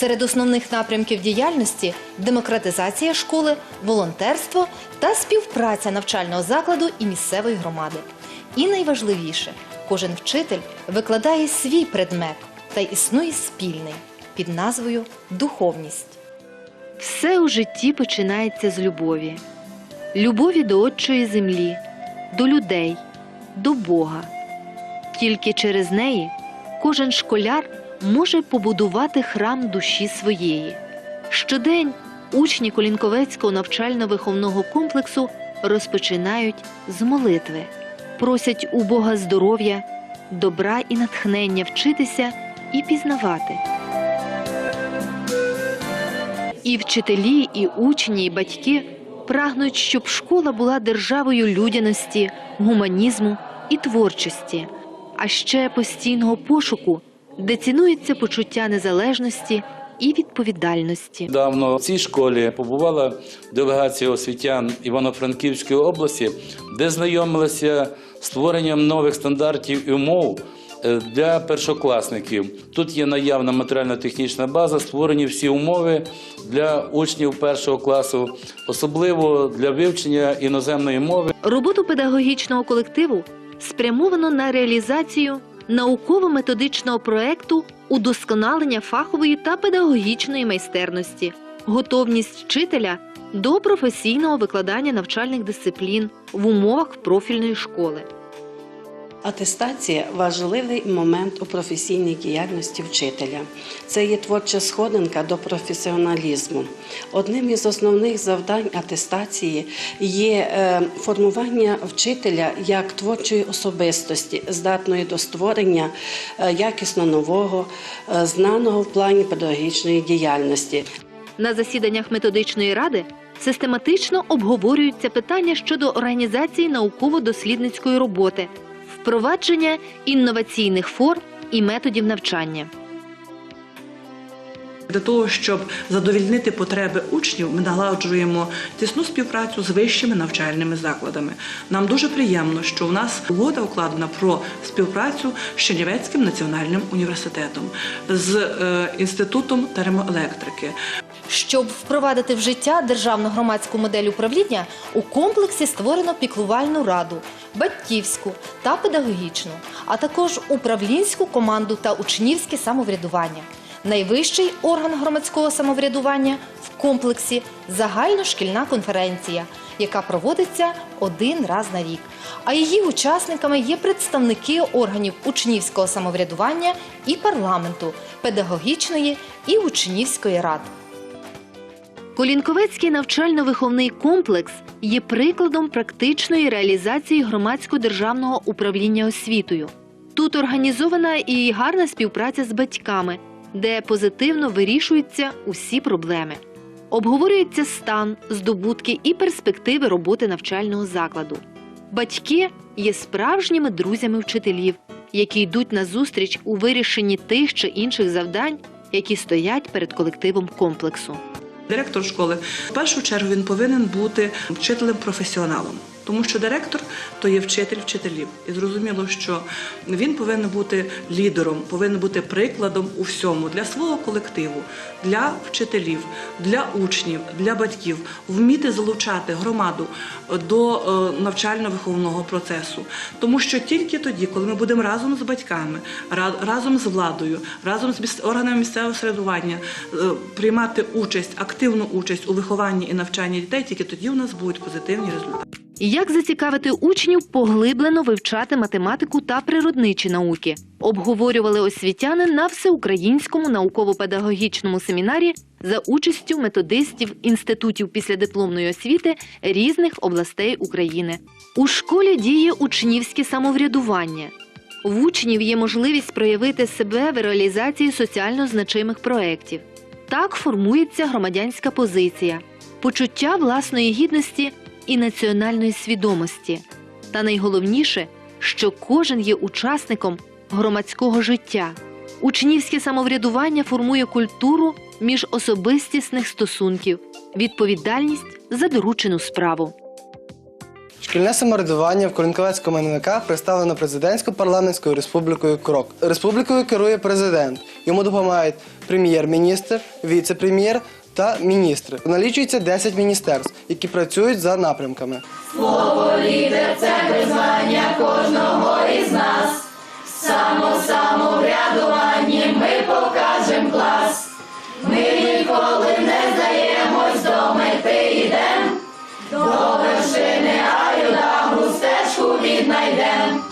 Серед основних напрямків діяльності демократизація школи, волонтерство та співпраця навчального закладу і місцевої громади. І найважливіше, кожен вчитель викладає свій предмет та існує спільний під назвою Духовність. Все у житті починається з любові. Любові до отчої землі, до людей, до Бога. Тільки через неї кожен школяр може побудувати храм душі своєї. Щодень учні Колінковецького навчально-виховного комплексу розпочинають з молитви, просять у Бога здоров'я, добра і натхнення вчитися і пізнавати. І вчителі, і учні, і батьки прагнуть, щоб школа була державою людяності, гуманізму і творчості, а ще постійного пошуку, де цінується почуття незалежності і відповідальності. Давно в цій школі побувала делегація освітян Івано-Франківської області, де знайомилися з створенням нових стандартів і умов е, для першокласників. Тут є наявна матеріально-технічна база, створені всі умови для учнів першого класу, особливо для вивчення іноземної мови. Роботу педагогічного колективу спрямовано на реалізацію науково-методичного проекту удосконалення фахової та педагогічної майстерності, готовність вчителя до професійного викладання навчальних дисциплін в умовах профільної школи. Атестація важливий момент у професійній діяльності вчителя. Це є творча сходинка до професіоналізму. Одним із основних завдань атестації є е, формування вчителя як творчої особистості, здатної до створення е, якісно нового, е, знаного в плані педагогічної діяльності. На засіданнях методичної ради систематично обговорюються питання щодо організації науково-дослідницької роботи, впровадження інноваційних форм і методів навчання. Для того, щоб задовільнити потреби учнів, ми налагоджуємо тісну співпрацю з вищими навчальними закладами. Нам дуже приємно, що у нас угода укладена про співпрацю з Чернівецьким національним університетом, з е, інститутом термоелектрики. Щоб впровадити в життя державну громадську модель управління, у комплексі створено піклувальну раду, батьківську та педагогічну, а також управлінську команду та учнівське самоврядування. Найвищий орган громадського самоврядування в комплексі загальношкільна конференція, яка проводиться один раз на рік. А її учасниками є представники органів учнівського самоврядування і парламенту, педагогічної і учнівської рад. Колінковецький навчально-виховний комплекс є прикладом практичної реалізації громадського державного управління освітою. Тут організована і гарна співпраця з батьками, де позитивно вирішуються усі проблеми. Обговорюється стан, здобутки і перспективи роботи навчального закладу. Батьки є справжніми друзями вчителів, які йдуть на зустріч у вирішенні тих чи інших завдань, які стоять перед колективом комплексу. Директор школи в першу чергу він повинен бути вчителем-професіоналом. Тому що директор то є вчитель вчителів, і зрозуміло, що він повинен бути лідером, повинен бути прикладом у всьому для свого колективу, для вчителів, для учнів, для батьків, вміти залучати громаду до е, навчально-виховного процесу. Тому що тільки тоді, коли ми будемо разом з батьками, разом з владою, разом з органами місцевого самоврядування е, приймати участь, активну участь у вихованні і навчанні дітей, тільки тоді у нас будуть позитивні результати. Як зацікавити учнів поглиблено вивчати математику та природничі науки? Обговорювали освітяни на всеукраїнському науково-педагогічному семінарі за участю методистів інститутів післядипломної освіти різних областей України. У школі діє учнівське самоврядування. В учнів є можливість проявити себе в реалізації соціально значимих проєктів. Так формується громадянська позиція, почуття власної гідності і національної свідомості. Та найголовніше, що кожен є учасником громадського життя. Учнівське самоврядування формує культуру міжособистісних стосунків, відповідальність за доручену справу. Шкільне самоврядування в Колінковецькому НВК представлено президентсько-парламентською республікою Крок. Республікою керує президент. Йому допомагають прем'єр-міністр, віце-прем'єр та міністри. Налічується 10 міністерств, які працюють за напрямками. Слово лідер це признання кожного із нас. Само самоврядуванні ми покажемо клас. Ми ніколи не здаємось до мети йдем, до вершини аюдагу стежку віднайдем.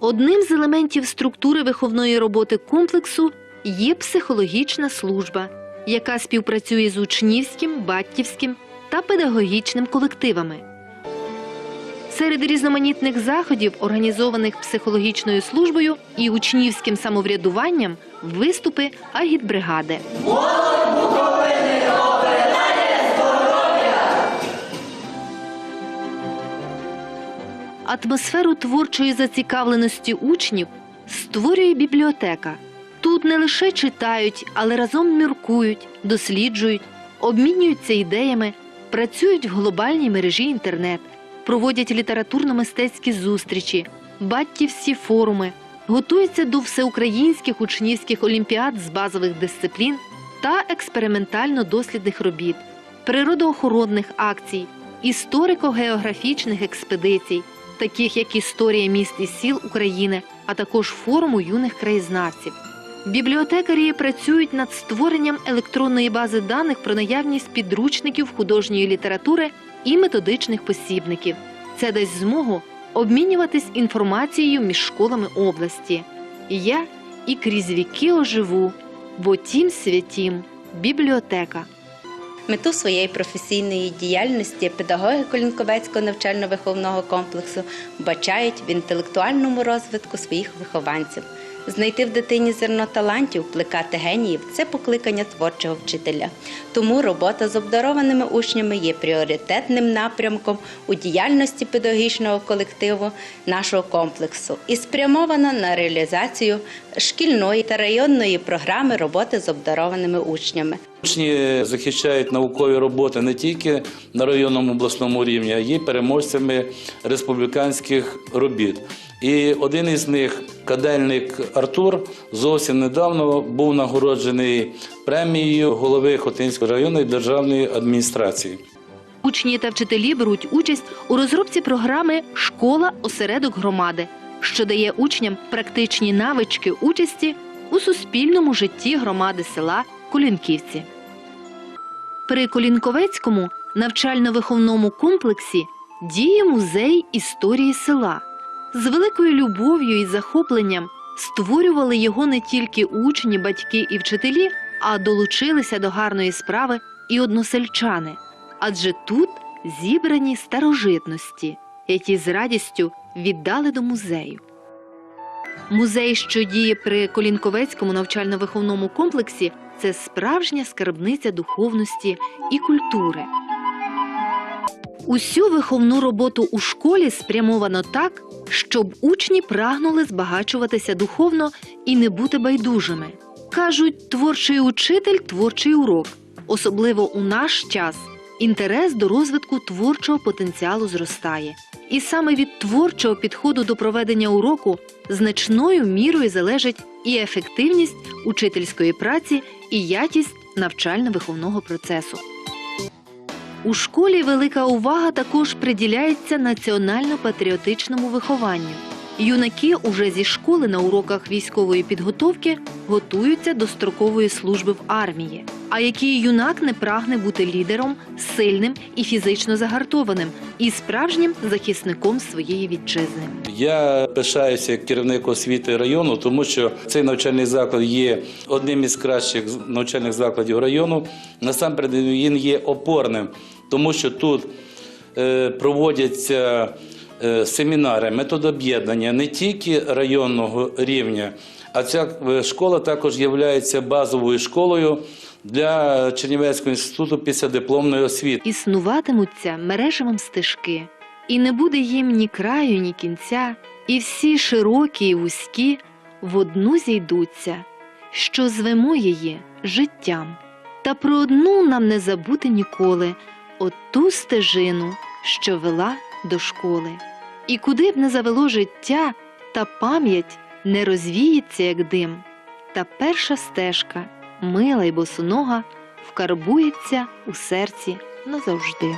Одним з елементів структури виховної роботи комплексу є психологічна служба, яка співпрацює з учнівським, батьківським та педагогічним колективами. Серед різноманітних заходів, організованих психологічною службою і учнівським самоврядуванням, виступи агітбригади. Атмосферу творчої зацікавленості учнів створює бібліотека. Тут не лише читають, але разом міркують, досліджують, обмінюються ідеями, працюють в глобальній мережі інтернет, проводять літературно-мистецькі зустрічі, батьківські форуми, готуються до всеукраїнських учнівських олімпіад з базових дисциплін та експериментально-дослідних робіт, природоохоронних акцій, історико-географічних експедицій, таких як історія міст і сіл України, а також форуму юних краєзнавців. Бібліотекарі працюють над створенням електронної бази даних про наявність підручників художньої літератури і методичних посібників. Це дасть змогу обмінюватись інформацією між школами області. Я і крізь віки оживу, бо тім святім бібліотека. Мету своєї професійної діяльності педагоги Колінковецького навчально-виховного комплексу вбачають в інтелектуальному розвитку своїх вихованців. Знайти в дитині зерно талантів, плекати геніїв це покликання творчого вчителя. Тому робота з обдарованими учнями є пріоритетним напрямком у діяльності педагогічного колективу нашого комплексу і спрямована на реалізацію шкільної та районної програми роботи з обдарованими учнями. Учні захищають наукові роботи не тільки на районному обласному рівні, а є переможцями республіканських робіт. І один із них, кадельник Артур, зовсім недавно був нагороджений премією голови Хотинської районної державної адміністрації. Учні та вчителі беруть участь у розробці програми Школа осередок громади, що дає учням практичні навички участі у суспільному житті громади села Колінківці. При Колінковецькому навчально-виховному комплексі діє музей історії села. З великою любов'ю і захопленням створювали його не тільки учні, батьки і вчителі, а долучилися до гарної справи і односельчани. Адже тут зібрані старожитності, які з радістю віддали до музею. Музей, що діє при Колінковецькому навчально-виховному комплексі, це справжня скарбниця духовності і культури. Усю виховну роботу у школі спрямовано так, щоб учні прагнули збагачуватися духовно і не бути байдужими. Кажуть, творчий учитель творчий урок. Особливо у наш час інтерес до розвитку творчого потенціалу зростає. І саме від творчого підходу до проведення уроку значною мірою залежить і ефективність учительської праці, і якість навчально-виховного процесу. У школі велика увага також приділяється національно-патріотичному вихованню. Юнаки уже зі школи на уроках військової підготовки готуються до строкової служби в армії. А який юнак не прагне бути лідером, сильним і фізично загартованим, і справжнім захисником своєї вітчизни. Я пишаюся як керівник освіти району, тому що цей навчальний заклад є одним із кращих навчальних закладів району. Насамперед він є опорним, тому що тут е, проводяться семінари, методоб'єднання не тільки районного рівня, а ця е, школа також є базовою школою для Чернівецького інституту післядипломної освіти. Існуватимуться мережевим стежки, і не буде їм ні краю, ні кінця, і всі широкі і вузькі в одну зійдуться, що звемо її життям. Та про одну нам не забути ніколи оту стежину, що вела до школи. І куди б не завело життя, та пам'ять не розвіється, як дим, та перша стежка, мила й босонога, вкарбується у серці назавжди.